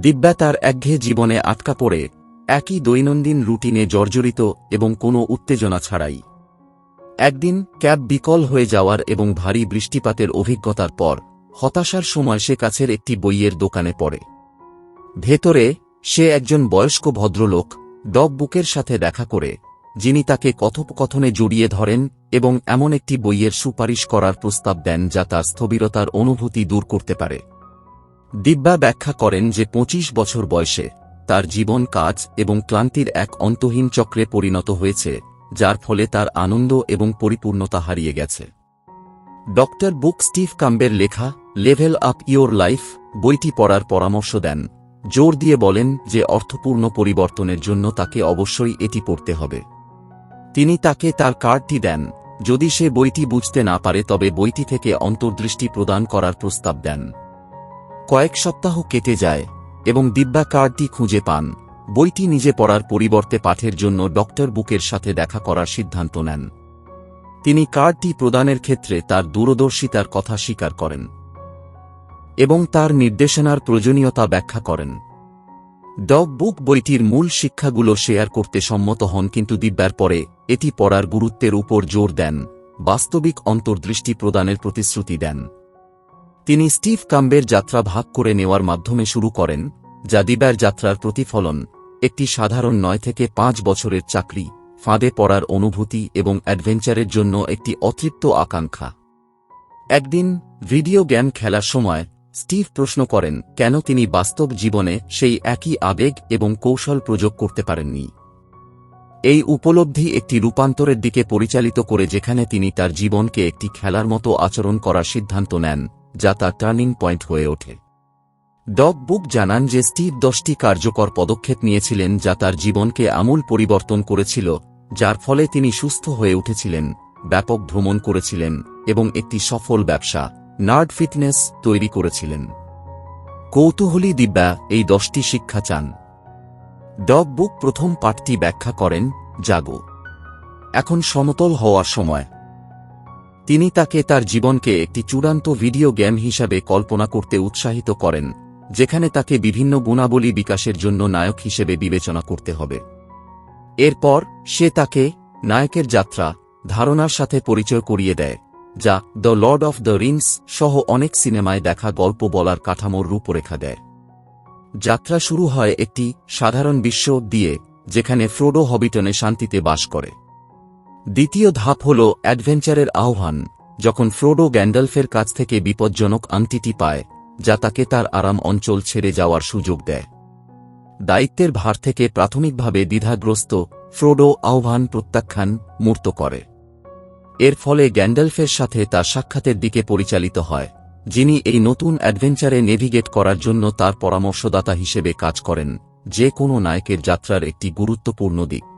দিব্যা তার একঘেয়ে জীবনে আটকা পড়ে, একই দৈনন্দিন রুটিনে জর্জরিত এবং কোনো উত্তেজনা ছাড়াই। একদিন ক্যাব বিকল হয়ে যাওয়ার এবং ভারী বৃষ্টিপাতের অভিজ্ঞতার পর, হতাশার সময় সে কাছের একটি বইয়ের দোকানে পড়ে। ভেতরে, সে একজন বয়স্ক ভদ্রলোক, ডগ বুকের সাথে দেখা করে, যিনি তাকে কথোপকথনে জড়িয়ে ধরেন এবং এমন একটি বইয়ের সুপারিশ করার প্রস্তাব দেন যা তার স্থবিরতার অনুভূতি দূর করতে পারে। দিব্যা ব্যাখ্যা করেন যে ২৫ বছর বয়সে তার জীবন কাজ এবং ক্লান্তির এক অন্তহীন চক্রে পরিণত হয়েছে, যার ফলে তার আনন্দ এবং পরিপূর্ণতা হারিয়ে গেছে। ডক্টর বুক স্টিভ কাম্বের লেখা, লেভেল আপ ইয়োর লাইফ বইটি পড়ার পরামর্শ দেন, জোর দিয়ে বলেন যে অর্থপূর্ণ পরিবর্তনের জন্য তাকে অবশ্যই এটি পড়তে হবে। তিনি তাকে তার কার্ডটি দেন, যদি সে বইটি বুঝতে না পারে তবে বইটি থেকে অন্তর্দৃষ্টি প্রদান করার প্রস্তাব দেন। কয়েক সপ্তাহ কেটে যায়, এবং দিব্যা কার্ডটি খুঁজে পান। বইটি নিজে পড়ার পরিবর্তে পাঠের জন্য ডক্টর বুকের সাথে দেখা করার সিদ্ধান্ত নেন। তিনি কার্ডটি প্রদানের ক্ষেত্রে তার দূরদর্শিতার কথা স্বীকার করেন এবং তার নির্দেশনার প্রয়োজনীয়তা ব্যাখ্যা করেন। ডগ বুক বইটির মূল শিক্ষাগুলো শেয়ার করতে সম্মত হন, কিন্তু দিব্যার পরে এটি পড়ার গুরুত্বের উপর জোর দেন, বাস্তবিক অন্তর্দৃষ্টি প্রদানের প্রতিশ্রুতি দেন। তিনি স্টিভ কাম্বের যাত্রা ভাগ করে নেওয়ার মাধ্যমে শুরু করেন, যা দিব্যার যাত্রার প্রতিফলন, একটি সাধারণ নয় থেকে পাঁচ বছরের চাকরি, ফাঁদে পড়ার অনুভূতি এবং অ্যাডভেঞ্চারের জন্য একটি অতৃপ্ত আকাঙ্ক্ষা। একদিন, ভিডিও গেম খেলার সময়, স্টিভ প্রশ্ন করেন, কেন তিনি বাস্তব জীবনে সেই একই আবেগ এবং কৌশল প্রয়োগ করতে পারেননি? এই উপলব্ধি একটি রূপান্তরের দিকে পরিচালিত করে যেখানে তিনি তার জীবনকে একটি খেলার মতো আচরণ করার সিদ্ধান্ত নেন। যা তার টার্নিং পয়েন্ট হয়ে ওঠে। ডগ বুক জানান যে স্টিভ দশটি কার্যকর পদক্ষেপ নিয়েছিলেন যা তার জীবনকে আমূল পরিবর্তন করেছিল, যার ফলে তিনি সুস্থ হয়ে উঠেছিলেন, ব্যাপক ভ্রমণ করেছিলেন, এবং একটি সফল ব্যবসা, নার্ড ফিটনেস, তৈরি করেছিলেন। কৌতূহলী দিব্যা এই দশটি শিক্ষা চান। ডগ বুক প্রথম পাঠটি ব্যাখ্যা করেন, জাগো। এখন সমতল হওয়ার সময়। তিনি তাকে তার জীবনকে একটি চূড়ান্ত ভিডিও গেম হিসাবে কল্পনা করতে উৎসাহিত করেন, যেখানে তাকে বিভিন্ন গুণাবলী বিকাশের জন্য নায়ক হিসেবে বিবেচনা করতে হবে। এরপর, সে তাকে নায়কের যাত্রা, ধারণার সাথে পরিচয় করিয়ে দেয়, যা The Lord of the Rings সহ অনেক সিনেমায় দেখা গল্প বলার কাঠামোর রূপরেখা দেয়। যাত্রা শুরু হয় একটি সাধারণ বিশ্ব দিয়ে, যেখানে ফ্রোডো হবিটনে শান্তিতে বাস করে। দ্বিতীয় ধাপ হল অ্যাডভেঞ্চারের আহ্বান, যখন ফ্রোডো গ্যান্ডালফের কাছ থেকে বিপজ্জনক আংটিটি পায়, যা তাকে তার আরাম অঞ্চল ছেড়ে যাওয়ার সুযোগ দেয়। দায়িত্বের ভার থেকে প্রাথমিকভাবে দ্বিধাগ্রস্ত, ফ্রোডো আহ্বান প্রত্যাখ্যান মূর্ত করে। এর ফলে গ্যান্ডালফের সাথে তার সাক্ষাতের দিকে পরিচালিত হয়, যিনি এই নতুন অ্যাডভেঞ্চারে নেভিগেট করার জন্য তার পরামর্শদাতা হিসেবে কাজ করেন, যে কোনো নায়কের যাত্রার একটি গুরুত্বপূর্ণ দিক।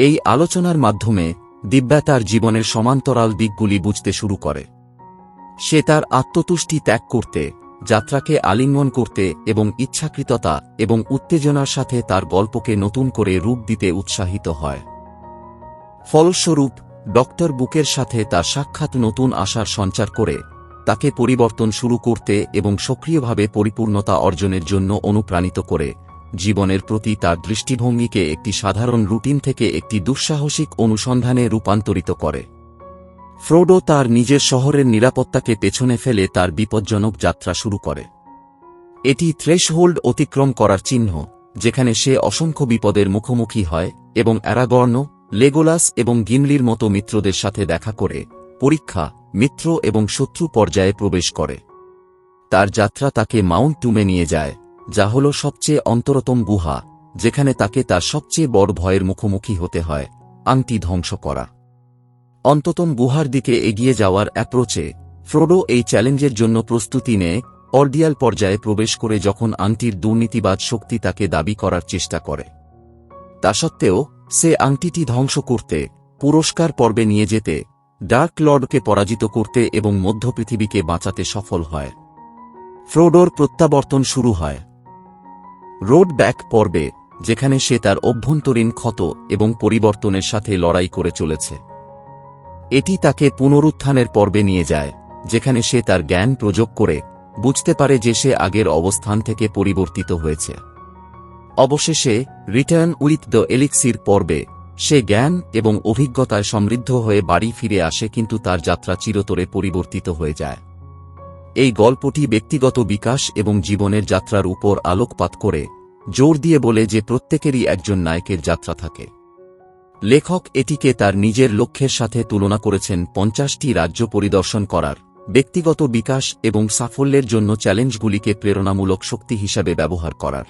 এই আলোচনার মাধ্যমে দিব্যা তার জীবনের সমান্তরাল দিকগুলি বুঝতে শুরু করে। সে তার আত্মতুষ্টি ত্যাগ করতে, যাত্রাকে আলিঙ্গন করতে এবং ইচ্ছাকৃততা এবং উত্তেজনার সাথে তার গল্পকে নতুন করে রূপ দিতে উৎসাহিত হয়। ফলস্বরূপ, ডক্টর বুকের সাথে তার সাক্ষাৎ নতুন আশার সঞ্চার করে, তাকে পরিবর্তন শুরু করতে এবং সক্রিয়ভাবে পরিপূর্ণতা অর্জনের জন্য অনুপ্রাণিত করে। জীবনের প্রতি তার দৃষ্টিভঙ্গিকে একটি সাধারণ রুটিন থেকে একটি দুঃসাহসিক অনুসন্ধানে রূপান্তরিত করে। ফ্রোডো তার নিজের শহরের নিরাপত্তাকে পেছনে ফেলে তার বিপজ্জনক যাত্রা শুরু করে। এটি থ্রেশহোল্ড অতিক্রম করার চিহ্ন, যেখানে সে অসংখ্য বিপদের মুখোমুখি হয় এবং অ্যারাগর্ণ লেগোলাস এবং গিনলির মতো মিত্রদের সাথে দেখা করে, পরীক্ষা, মিত্র এবং শত্রু পর্যায়ে প্রবেশ করে। তার যাত্রা তাকে মাউন্ট টুমে নিয়ে যায়। যা হল সবচেয়ে অন্তরতম গুহা, যেখানে তাকে তার সবচেয়ে বড় ভয়ের মুখোমুখি হতে হয়, আংটি ধ্বংস করা। অন্ততম গুহার দিকে এগিয়ে যাওয়ার অ্যাপ্রোচে, ফ্রোডো এই চ্যালেঞ্জের জন্য প্রস্তুতি নেয়, অর্ডিয়াল পর্যায়ে প্রবেশ করে যখন আংটির দুর্নীতিবাদ শক্তি তাকে দাবি করার চেষ্টা করে। তা সত্ত্বেও, সে আংটিটি ধ্বংস করতে, পুরস্কার পর্বে নিয়ে যেতে, ডার্ক লর্ডকে পরাজিত করতে এবং মধ্য পৃথিবীকে বাঁচাতে সফল হয়। ফ্রোডোর প্রত্যাবর্তন শুরু হয়। রোড ব্যাক পর্বে, যেখানে সে তার অভ্যন্তরীণ ক্ষত এবং পরিবর্তনের সাথে লড়াই করে চলেছে। এটি তাকে পুনরুত্থানের পর্বে নিয়ে যায়, যেখানে সে তার জ্ঞান প্রযোগ করে, বুঝতে পারে যে সে আগের অবস্থান থেকে পরিবর্তিত হয়েছে। অবশেষে রিটার্ন উইথ দ্য এলিক্সির পর্বে, সে জ্ঞান এবং অভিজ্ঞতায় সমৃদ্ধ হয়ে বাড়ি ফিরে আসে কিন্তু তার যাত্রা চিরতরে পরিবর্তিত হয়ে যায়। এই গল্পটি ব্যক্তিগত বিকাশ এবং জীবনের যাত্রার উপর আলোকপাত করে, জোর দিয়ে বলে যে প্রত্যেকেরই একজন নায়কের যাত্রা থাকে। লেখক এটিকে তার নিজের লক্ষ্যের সাথে তুলনা করেছেন পঞ্চাশটি রাজ্য পরিদর্শন করার, ব্যক্তিগত বিকাশ এবং সাফল্যের জন্য চ্যালেঞ্জগুলিকে প্রেরণামূলক শক্তি হিসাবে ব্যবহার করার।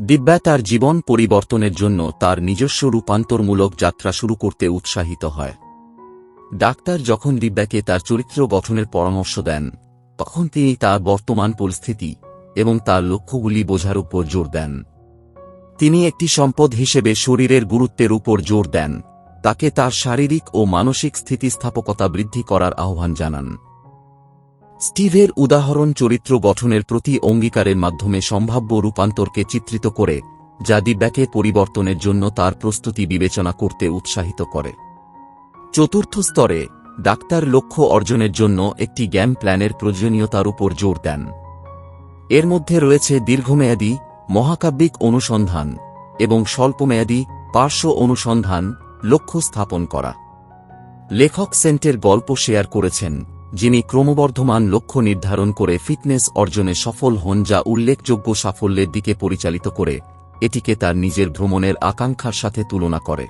দিব্যা তার জীবন পরিবর্তনের জন্য তার নিজস্ব রূপান্তরমূলক যাত্রা শুরু করতে উৎসাহিত হয়। ডাক্তার যখন দিব্যাকে তার চরিত্র গঠনের পরামর্শ দেন তখন তিনি তার বর্তমান পরিস্থিতি এবং তার লক্ষ্যগুলি বোঝার উপর জোর দেন। তিনি একটি সম্পদ হিসেবে শরীরের গুরুত্বের উপর জোর দেন। তাকে তার শারীরিক ও মানসিক স্থিতিস্থাপকতা বৃদ্ধি করার আহ্বান জানান। স্টিভের উদাহরণ চরিত্র গঠনের প্রতি অঙ্গীকারের মাধ্যমে সম্ভাব্য রূপান্তরকে চিত্রিত করে, যা দিব্যাকে পরিবর্তনের জন্য তার প্রস্তুতি বিবেচনা করতে উৎসাহিত করে। চতুর্থ স্তরে ডাক্তার লক্ষ্য অর্জনের জন্য একটি গ্যাম প্ল্যানের প্রয়োজনীয়তার উপর জোর দেন। এর মধ্যে রয়েছে দীর্ঘমেয়াদী, মহাকাব্যিক অনুসন্ধান এবং স্বল্পমেয়াদী, পার্শ্ব অনুসন্ধান লক্ষ্য স্থাপন করা। লেখক সেন্টের গল্প শেয়ার করেছেন, যিনি ক্রমবর্ধমান লক্ষ্য নির্ধারণ করে ফিটনেস অর্জনে সফল হন যা উল্লেখযোগ্য সাফল্যের দিকে পরিচালিত করে, এটিকে তার নিজের ভ্রমণের আকাঙ্ক্ষার সাথে তুলনা করে।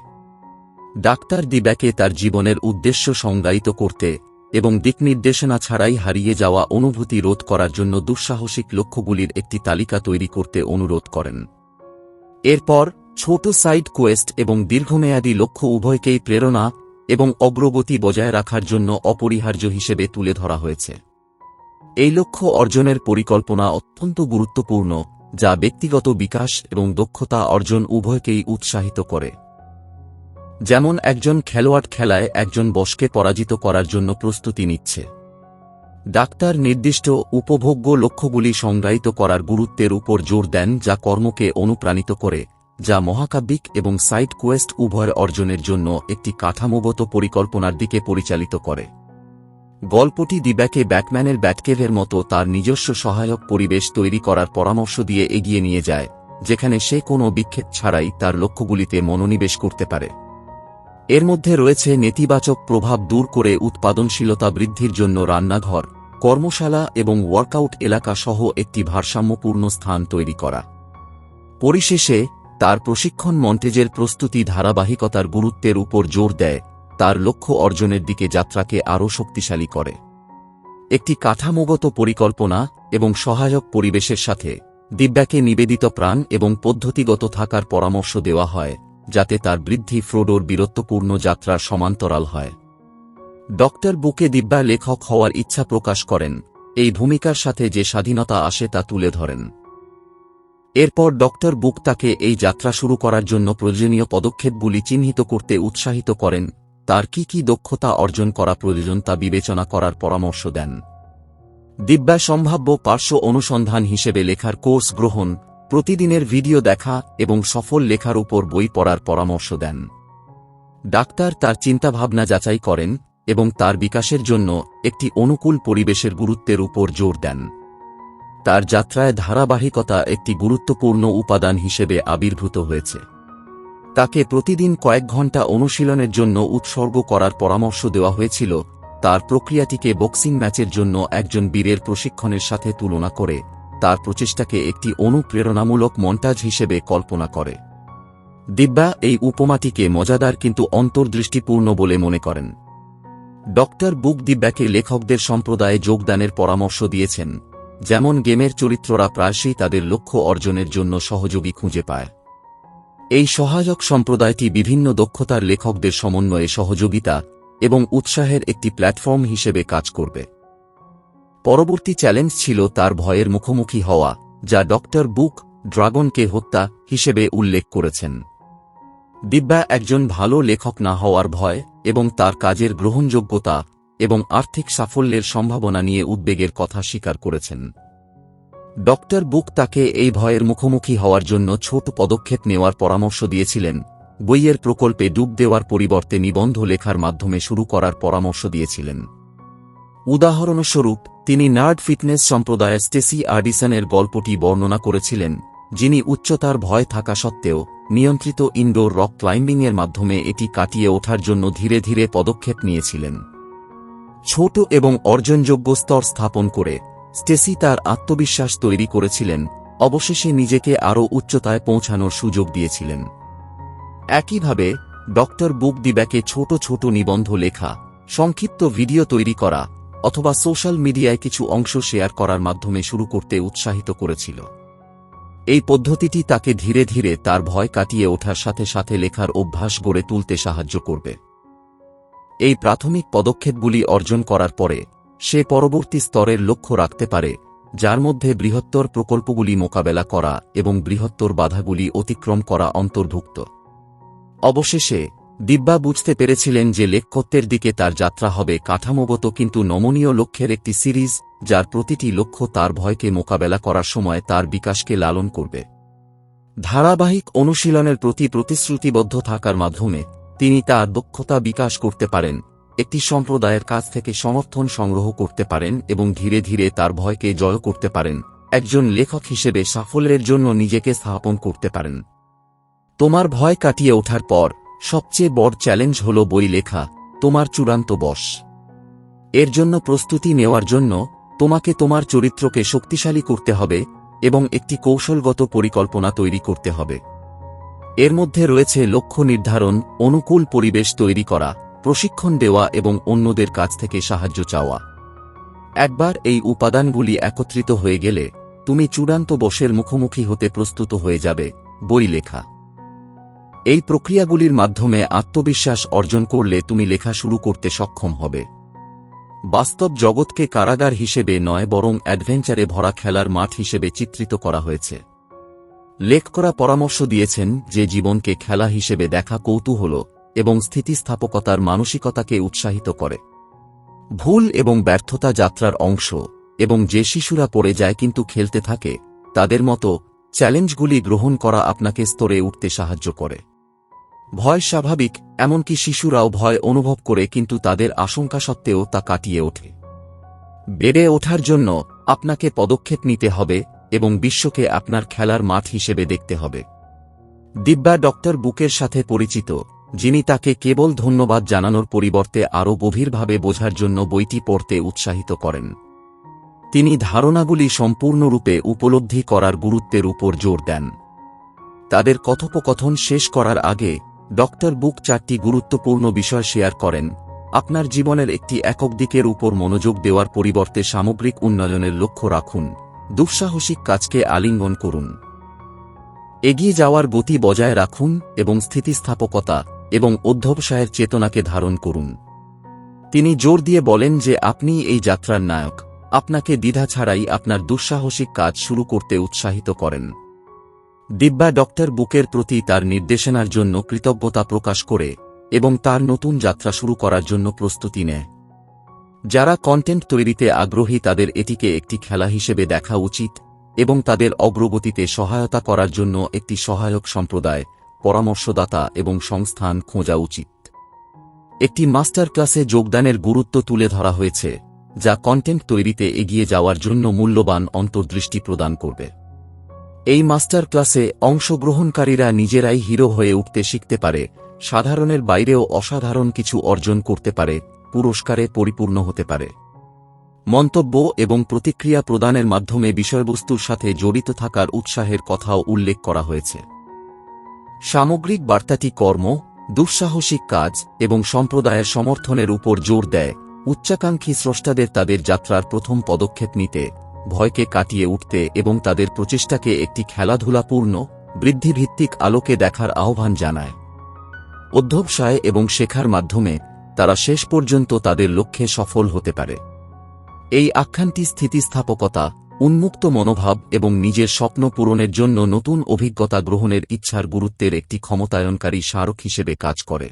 ডাক্তার দিব্যাকে তার জীবনের উদ্দেশ্য সংজ্ঞায়িত করতে এবং দিকনির্দেশনা ছাড়াই হারিয়ে যাওয়া অনুভূতি রোধ করার জন্য দুঃসাহসিক লক্ষ্যগুলির একটি তালিকা তৈরি করতে অনুরোধ করেন। এরপর, ছোট সাইড কোয়েস্ট এবং দীর্ঘমেয়াদী লক্ষ্য উভয়কেই প্রেরণা এবং অগ্রগতি বজায় রাখার জন্য অপরিহার্য হিসেবে তুলে ধরা হয়েছে। এই লক্ষ্য অর্জনের পরিকল্পনা অত্যন্ত গুরুত্বপূর্ণ, যা ব্যক্তিগত বিকাশ এবং দক্ষতা অর্জন উভয়কেই উৎসাহিত করে। যেমন একজন খেলোয়াড় খেলায় একজন বসকে পরাজিত করার জন্য প্রস্তুতি নিচ্ছে। ডাক্তার নির্দিষ্ট উপভোগ্য লক্ষ্যগুলি সংজ্ঞায়িত করার গুরুত্বের উপর জোর দেন, যা কর্মকে অনুপ্রাণিত করে, যা মহাকাব্যিক এবং সাইড কোয়েস্ট উভয় অর্জনের জন্য একটি কাঠামোগত পরিকল্পনার দিকে পরিচালিত করে। গল্পটি দিব্যাকে ব্যাটম্যানের ব্যাটকেভের মতো তার নিজস্ব সহায়ক পরিবেশ তৈরি করার পরামর্শ দিয়ে এগিয়ে নিয়ে যায়, যেখানে সে কোনো বিক্ষেপ ছাড়াই তার লক্ষ্যগুলিতে মনোনিবেশ করতে পারে। এর মধ্যে রয়েছে নেতিবাচক প্রভাব দূর করে উৎপাদনশীলতা বৃদ্ধির জন্য রান্নাঘর, কর্মশালা এবং ওয়ার্কআউট এলাকা সহ একটি ভারসাম্যপূর্ণ স্থান তৈরি করা। পরিশেষে, তার প্রশিক্ষণ মন্টেজের প্রস্তুতি ধারাবাহিকতার গুরুত্বের উপর জোর দেয়, তার লক্ষ্য অর্জনের দিকে যাত্রাকে আরও শক্তিশালী করে। একটি কাঠামোগত পরিকল্পনা এবং সহায়ক পরিবেশের সাথে দিব্যাকে নিবেদিত প্রাণ এবং পদ্ধতিগত থাকার পরামর্শ দেওয়া হয়। যাতে তার বৃদ্ধি ফ্রোডোর বীরত্বপূর্ণ যাত্রার সমান্তরাল হয়। ডক্টর বুকে দিব্যা লেখক হওয়ার ইচ্ছা প্রকাশ করেন। এই ভূমিকার সাথে যে স্বাধীনতা আসে তা তুলে ধরেন। এরপর ডক্টর বুক তাকে এই যাত্রা শুরু করার জন্য প্রয়োজনীয় পদক্ষেপগুলি চিহ্নিত করতে উৎসাহিত করেন। তার কি কি দক্ষতা অর্জন করা প্রয়োজন তা বিবেচনা করার পরামর্শ দেন। দিব্যা সম্ভাব্য পার্শ্ব অনুসন্ধান হিসেবে লেখার কোর্স গ্রহণ প্রতিদিনের ভিডিও দেখা এবং সফল লেখার উপর বই পড়ার পরামর্শ দেন। ডাক্তার তার চিন্তাভাবনা যাচাই করেন এবং তার বিকাশের জন্য একটি অনুকূল পরিবেশের গুরুত্বের উপর জোর দেন। তার যাত্রায় ধারাবাহিকতা একটি গুরুত্বপূর্ণ উপাদান হিসেবে আবির্ভূত হয়েছে। তাকে প্রতিদিন কয়েক ঘণ্টা অনুশীলনের জন্য উৎসর্গ করার পরামর্শ দেওয়া হয়েছিল। তার প্রক্রিয়াটিকে বক্সিং ম্যাচের জন্য একজন বীরের প্রশিক্ষণের সাথে তুলনা করে তার প্রচেষ্টাকে একটি অনুপ্রেরণামূলক মন্টাজ হিসেবে কল্পনা করে। দিব্যা এই উপমাটিকে মজাদার কিন্তু অন্তর্দৃষ্টিপূর্ণ বলে মনে করেন। ডক্টর বুক দিব্যাকে লেখকদের সম্প্রদায়ে যোগদানের পরামর্শ দিয়েছেন, যেমন গেমের চরিত্ররা প্রায়শই তাদের লক্ষ্য অর্জনের জন্য সহযোগী খুঁজে পায়। এই সহায়ক সম্প্রদায়টি বিভিন্ন দক্ষতার লেখকদের সমন্বয়ে সহযোগিতা এবং উৎসাহের একটি প্ল্যাটফর্ম হিসেবে কাজ করবে। পরবর্তী চ্যালেঞ্জ ছিল তার ভয়ের মুখোমুখি হওয়া, যা ডক্টর বুক ড্রাগনকে হত্যা হিসেবে উল্লেখ করেছেন। দিব্যা একজন ভালো লেখক না হওয়ার ভয় এবং তার কাজের গ্রহণযোগ্যতা এবং আর্থিক সাফল্যের সম্ভাবনা নিয়ে উদ্বেগের কথা স্বীকার করেছেন। ডক্টর বুক তাকে এই ভয়ের মুখোমুখি হওয়ার জন্য ছোট পদক্ষেপ নেওয়ার পরামর্শ দিয়েছিলেন। বইয়ের প্রকল্পে ডুব দেওয়ার পরিবর্তে নিবন্ধ লেখার মাধ্যমে শুরু করার পরামর্শ দিয়েছিলেন। উদাহরণস্বরূপ তিনি নার্ড ফিটনেস সম্প্রদায়ের স্টেসি আর্ডিসনের গল্পটি বর্ণনা করেছিলেন, যিনি উচ্চতার ভয় থাকা সত্ত্বেও নিয়ন্ত্রিত ইনডোর রক ক্লাইম্বিংয়ের মাধ্যমে এটি কাটিয়ে ওঠার জন্য ধীরে ধীরে পদক্ষেপ নিয়েছিলেন। ছোট এবং অর্জনযোগ্য স্তর স্থাপন করে স্টেসি তার আত্মবিশ্বাস তৈরি করেছিলেন, অবশেষে নিজেকে আরও উচ্চতায় পৌঁছানোর সুযোগ দিয়েছিলেন। একইভাবে, ডক্টর বুক দিব্যাকে ছোট ছোট নিবন্ধ লেখা, সংক্ষিপ্ত ভিডিও তৈরি করা অথবা সোশ্যাল মিডিয়ায় কিছু অংশ শেয়ার করার মাধ্যমে শুরু করতে উৎসাহিত করেছিল। এই পদ্ধতিটি তাকে ধীরে ধীরে তার ভয় কাটিয়ে ওঠার সাথে সাথে লেখার অভ্যাস গড়ে তুলতে সাহায্য করবে। এই প্রাথমিক পদক্ষেপগুলি অর্জন করার পরে, সে পরবর্তী স্তরের লক্ষ্য রাখতে পারে, যার মধ্যে বৃহত্তর প্রকল্পগুলি মোকাবেলা করা এবং বৃহত্তর বাধাগুলি অতিক্রম করা অন্তর্ভুক্ত। অবশেষে দিব্যা বুঝতে পেরেছিলেন যে লেখকত্বের দিকে তার যাত্রা হবে কাঠামোগত কিন্তু নমনীয় লক্ষ্যের একটি সিরিজ, যার প্রতিটি লক্ষ্য তার ভয়কে মোকাবেলা করার সময় তার বিকাশকে লালন করবে। ধারাবাহিক অনুশীলনের প্রতি প্রতিশ্রুতিবদ্ধ থাকার মাধ্যমে, তিনি তার দক্ষতা বিকাশ করতে পারেন, একটি সম্প্রদায়ের কাছ থেকে সমর্থন সংগ্রহ করতে পারেন এবং ধীরে ধীরে তার ভয়কে জয় করতে পারেন, একজন লেখক হিসেবে সাফল্যের জন্য নিজেকে স্থাপন করতে পারেন। তোমার ভয় কাটিয়ে ওঠার পর সবচেয়ে বড় চ্যালেঞ্জ হল বই লেখা, তোমার চূড়ান্ত বশ এর জন্য প্রস্তুতি নেওয়ার জন্য তোমাকে তোমার চরিত্রকে শক্তিশালী করতে হবে এবং একটি কৌশলগত পরিকল্পনা তৈরি করতে হবে। এর মধ্যে রয়েছে লক্ষ্য নির্ধারণ, অনুকূল পরিবেশ তৈরি করা, প্রশিক্ষণ দেওয়া এবং অন্যদের কাছ থেকে সাহায্য চাওয়া। একবার এই উপাদানগুলি একত্রিত হয়ে গেলে তুমি চূড়ান্ত বশের মুখোমুখি হতে প্রস্তুত হয়ে যাবে, বই লেখা। এই প্রক্রিয়াগুলির মাধ্যমে আত্মবিশ্বাস অর্জন করলে তুমি লেখা শুরু করতে সক্ষম হবে। বাস্তব জগৎকে কারাগার হিসেবে নয়, বরং অ্যাডভেঞ্চারে ভরা খেলার মাঠ হিসেবে চিত্রিত করা হয়েছে। লেখকরা পরামর্শ দিয়েছেন যে জীবনকে খেলা হিসেবে দেখা কৌতূহল এবং স্থিতিস্থাপকতার মানসিকতাকে উৎসাহিত করে। ভুল এবং ব্যর্থতা যাত্রার অংশ এবং যে শিশুরা পড়ে যায় কিন্তু খেলতে থাকে, তাদের মতো চ্যালেঞ্জগুলি গ্রহণ করা আপনাকে স্তরে উঠতে সাহায্য করে। ভয় স্বাভাবিক, এমনকি শিশুরাও ভয় অনুভব করে কিন্তু তাদের আশঙ্কা সত্ত্বেও তা কাটিয়ে ওঠে। বেড়ে ওঠার জন্য আপনাকে পদক্ষেপ নিতে হবে এবং বিশ্বকে আপনার খেলার মাঠ হিসেবে দেখতে হবে। দিব্যা ডক্টর বুকের সাথে পরিচিত, যিনি তাকে কেবল ধন্যবাদ জানানোর পরিবর্তে আরও গভীরভাবে বোঝার জন্য বইটি পড়তে উৎসাহিত করেন। তিনি ধারণাগুলি সম্পূর্ণরূপে উপলব্ধি করার গুরুত্বের উপর জোর দেন। তাদের কথোপকথন শেষ করার আগে ডক্টর বুক চারটি গুরুত্বপূর্ণ বিষয় শেয়ার করেন। আপনার জীবনের একটি একক দিকের উপর মনোযোগ দেওয়ার পরিবর্তে সামগ্রিক উন্নয়নের লক্ষ্য রাখুন। দুঃসাহসিক কাজকে আলিঙ্গন করুন। এগিয়ে যাওয়ার গতি বজায় রাখুন এবং স্থিতিস্থাপকতা এবং অধ্যবসায়ের চেতনাকে ধারণ করুন। তিনি জোর দিয়ে বলেন যে আপনি এই যাত্রার নায়ক। আপনাকে দ্বিধা ছাড়াই আপনার দুঃসাহসিক কাজ শুরু করতে উৎসাহিত করেন। দিব্যা ডক্টর বুকের প্রতি তার নির্দেশনার জন্য কৃতজ্ঞতা প্রকাশ করে এবং তার নতুন যাত্রা শুরু করার জন্য প্রস্তুতি নেয়। যারা কন্টেন্ট তৈরিতে আগ্রহী তাদের এটিকে একটি খেলা হিসেবে দেখা উচিত এবং তাদের অগ্রগতিতে সহায়তা করার জন্য একটি সহায়ক সম্প্রদায়, পরামর্শদাতা এবং সংস্থান খোঁজা উচিত। একটি মাস্টার ক্লাসে যোগদানের গুরুত্ব তুলে ধরা হয়েছে, যা কন্টেন্ট তৈরিতে এগিয়ে যাওয়ার জন্য মূল্যবান অন্তর্দৃষ্টি প্রদান করবে। এই মাস্টার ক্লাসে অংশগ্রহণকারীরা নিজেরাই হিরো হয়ে উঠতে শিখতে পারে, সাধারণের বাইরেও অসাধারণ কিছু অর্জন করতে পারে, পুরস্কারে পরিপূর্ণ হতে পারে। মন্তব্য এবং প্রতিক্রিয়া প্রদানের মাধ্যমে বিষয়বস্তুর সাথে জড়িত থাকার উৎসাহের কথাও উল্লেখ করা হয়েছে। সামগ্রিক বার্তাটি কর্ম, দুঃসাহসিক কাজ এবং সম্প্রদায়ের সমর্থনের উপর জোর দেয়, উচ্চাকাঙ্ক্ষী স্রষ্টাদের তাদের যাত্রার প্রথম পদক্ষেপ নিতে ভয়কে কাটিয়ে উঠতে এবং তাদের প্রচেষ্টাকে একটি খেলাধুলাপূর্ণ, বৃদ্ধিভিত্তিক আলোকে দেখার আহ্বান জানায়। অধ্যবসায় এবং শেখার মাধ্যমে তারা শেষ পর্যন্ত তাদের লক্ষ্যে সফল হতে পারে। এই আখ্যানটি স্থিতিস্থাপকতা, উন্মুক্ত মনোভাব এবং নিজের স্বপ্ন পূরণের জন্য নতুন অভিজ্ঞতা গ্রহণের ইচ্ছার গুরুত্বের একটি ক্ষমতায়নকারী স্মারক হিসেবে কাজ করে।